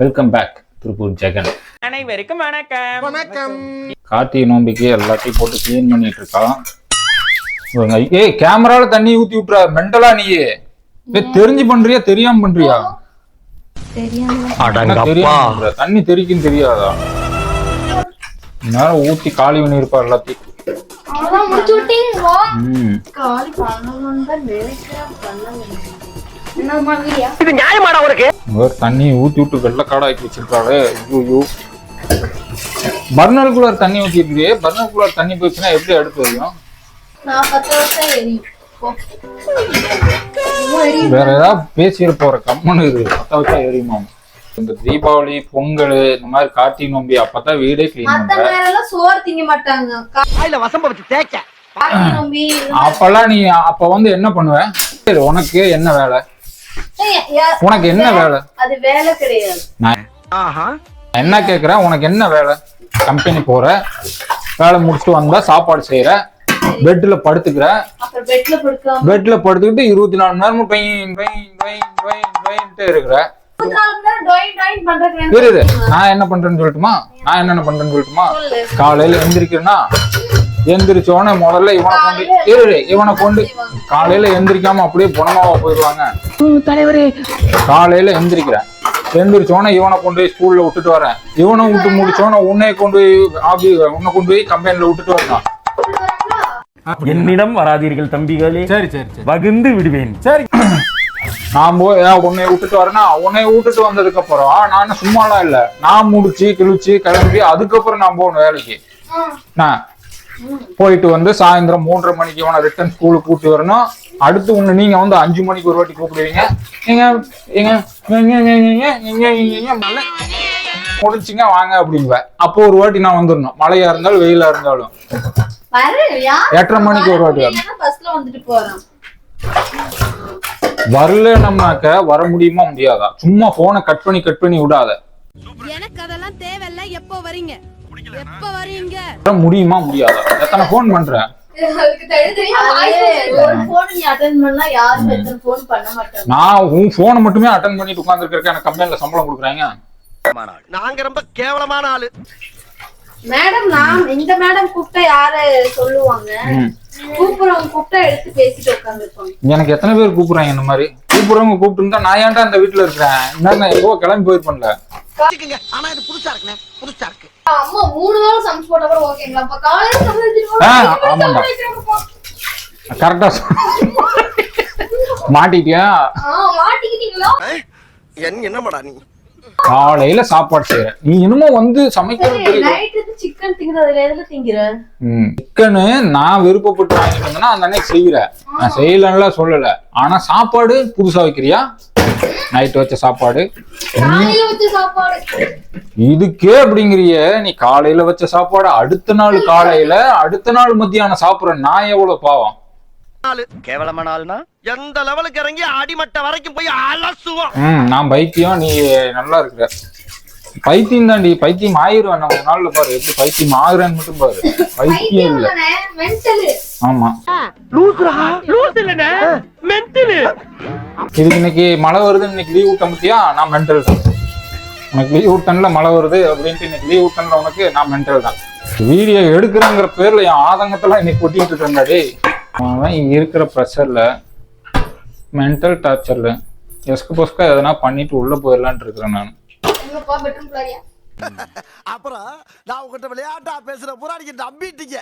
Welcome back Tiruppur Jagan அனைவருக்கும் வணக்கம். வணக்கம். கார்த்திகை நோம்பிக்கு எல்லாத்தையும் போட்டு க்ளீன் பண்ணிட்டு இருக்கான். ஏய் கேமரால தண்ணி ஊத்தி விட்டுற. மெண்டலா நீ. ஏய், தெரிஞ்சு பண்றியா? தெரியாம பண்றியா? தெரியாம? தண்ணி தெரிக்கும் தெரியாதா? நேரம் ஊத்தி காலி பண்ணி இருப்பா எல்லாத்தையும். அவ்வளவுதான் முடிச்சு விட்டீங்களா ம் காலி பண்ணணும்னு தான் நினைக்கிறேன் பண்ண முடியும் என்ன மாதிரியா இவர் தண்ணி ஊத்தி விட்டு வெள்ளக்காடா ஆக்கி வச்சிருக்காரு. ஐயோ பர்னர் குள்ளர் தண்ணி ஊத்தி இருக்குது. பர்னர் குள்ளர் தண்ணி போச்சுன்னா எப்படி அடுத்து வரையும். வேற ஏதாவது பேசிட போற கம்மனு இருக்கு. பத்த வச்சா எரியுமா? இந்த தீபாவளி பொங்கல் இந்த மாதிரி கார்த்திகை நோம்பி அப்பதான் வீடே கிளீன் சோறு திங்க மாட்டாங்க. வசம்ப வச்சு தேய்க்க. அப்பெல்லாம் நீ அப்ப வந்து என்ன பண்ணுவ? சரி உனக்கு என்ன வேலை? உனக்கு என்ன வேலை? அது வேலை கிடையாது. நான் ஆஹா. என்ன கேக்குறேன்? உனக்கு என்ன வேலை? கம்பெனி போற வேலை முடிச்சுட்டு வந்தா சாப்பாடு செய்யற பெட்ல படுத்துக்கிற பெட்ல படுத்துக்கிட்டு இருபத்தி நாலு மணி நேரமும் பையன் பையன் பையன் பையன் பையன்ட்டு இருக்கிற. நான் என்ன பண்றேன்னு சொல்லட்டுமா? நான் என்னென்ன பண்றேன்னு சொல்லட்டுமா? சொல்லு. காலையில எந்திரிக்கிறேன்னா எந்திரிச்ச உடனே முதல்ல இவனை கொண்டு இரு இவனை கொண்டு காலையில எந்திரிக்காம அப்படியே புனமாவா போயிடுவாங்க. காலையில எந்திரிக்கிறேன். எந்திரிச்ச உடனே இவனை கொண்டு போய் ஸ்கூல்ல விட்டுட்டு வரேன். இவனை விட்டு முடிச்ச உடனே உன்னை கொண்டு போய் ஆபி உன்னை கொண்டு போய் கம்பெனில விட்டுட்டு வரணும். என்னிடம் வராதீர்கள் தம்பிகளே. சரி சரி சரி. வகுந்து விடுவேன். சரி. நான் போய் உன்னை விட்டுட்டு வரேன்னா உன்னை விட்டுட்டு வந்ததுக்கு அப்புறம் நான் சும்மாலாம் இல்ல. நான் முடிச்சு கிழிச்சு கிளம்பி அதுக்கப்புறம் நான் போகணும் வேலைக்கு. நான் போயிட்டு வந்து சாயந்தரம் மூன்றரை மணிக்கு இவனை ரிட்டர்ன் ஸ்கூலுக்கு கூட்டி வரணும் அடுத்து உன்னை நீங்க வந்து அஞ்சு மணிக்கு ஒரு வாட்டி கூப்பிடுவீங்க நீங்க எங்க எங்க, எங்க, எங்க, எங்க, எங்க, எங்க, மழை முடிச்சுங்க வாங்க அப்படிங்குவேன் அப்போ ஒரு வாட்டி நான் வந்துடணும் மழையா இருந்தாலும் வெயிலா இருந்தாலும் எட்டரை மணிக்கு ஒரு வாட்டி வரணும் பஸ்ல வந்துட்டு போறோம் வரல நம்மாக்க வர முடியுமா முடியாதா சும்மா போனை கட் பண்ணி கட் பண்ணி விடாத எனக்கு அதெல்லாம் தேவையில்ல எப்போ வரீங்க எப்ப வரீங்க? வர முடியுமா முடியாதா? எத்தனை ஃபோன் பண்றேன். போன் மாட்டாங்க? நான் உன் போனை மட்டுமே அட்டன் பண்ணிட்டு உட்காந்துருக்க எனக்கு கம்பெனில சம்பளம் கொடுக்குறாங்க. நாங்க ரொம்ப கேவலமான ஆளு. மேடம் நான் இந்த மேடம் கூப்பிட்டா யாரு சொல்லுவாங்க? ம். கூப்பிடுறவங்க கூப்பிட்டா எடுத்து பேசிட்டு உட்காந்துருப்பாங்க எனக்கு எத்தனை பேர் கூப்பிடுறாங்க இந்த மாதிரி? கூப்பிடுறவங்க கூப்பிட்டு இருந்தா நான் ஏன்டா இந்த வீட்டுல இருக்கிறேன்? இன்னும் நான் எங்கோ கிளம்பி போயிருப்பேன்ல. ஆனா இது புதுசா இருக்குண்ணே. புதுசா இருக்கு. அம்மா மூணு நாள் சமைச்சு போட்டா கூட ஓகேங்களா அப்ப காலையில சமைச்சிட்டு ஆ, போங்க. ஆமாண்டா. சமைக்கிறப்போ. கரெக்டா மாட்டிட்டியா? ஆ, மாட்டிக்கிட்டீங்களா? என்ன என்னமாடா நீ? காலையில சாப்பாடு செய்யற நீ இன்னமும் வந்து சமைக்கிறது சிக்கன் சிக்கனு நான் விருப்பப்பட்டு வாங்கிட்டு வந்தேன்னா அந்த அன்னைக்கு செய்யற நான் செய்யலன்னா சொல்லல. ஆனா சாப்பாடு புதுசா வைக்கிறியா? நைட் வச்ச சாப்பாடு. காலையில வச்ச சாப்பாடு. இதுக்கே அப்படிங்கிறிய நீ காலையில வச்ச சாப்பாடு அடுத்த நாள் காலையில அடுத்த நாள் மத்தியானம் சாப்பிடுற நான் எவ்வளவு பாவம்? கேவலமான ஆளுனா? எந்த லெவலுக்கு இறங்கி அடிமட்ட வரைக்கும் போய் அலசுவோம். ம் நான் பைத்தியம் நீ நல்லா இருக்கிற. பைத்தியம் தாண்டி பைத்தியம் ஆயிருவேன் நம்ம நாள்ல பாரு எப்படி பைத்தியம் ஆகுறேன்னு மட்டும் பாரு. பைத்தியம் இல்ல. ஆமா. இதுக்கு இன்னைக்கு மழை வருது இன்னைக்கு லீவ் விட்ட பத்தியா நான் மென்டல் தான். உனக்கு லீவ் விட்டன்ல மழை வருது அப்படின்ட்டு இன்னைக்கு லீவ் விட்டன்ல உனக்கு நான் மென்டல் தான். வீடியோ எடுக்கிறேங்கிற பேர்ல என் ஆதங்கத்தெல்லாம் இன்னைக்கு கொட்டிட்டு டேய். அவன் இங்க இருக்கிற ப்ரெஷர்ல மென்டல் டார்ச்சர்ல எஸ்கு பொஸ்கா எதனா பண்ணிட்டு உள்ள போயிடலான்ட்டு இருக்கிறேன் நான். அப்புறம் நான் உங்ககிட்ட விளையாட்டா பேசுற புறாடிக்கு நம்பிட்டீங்க.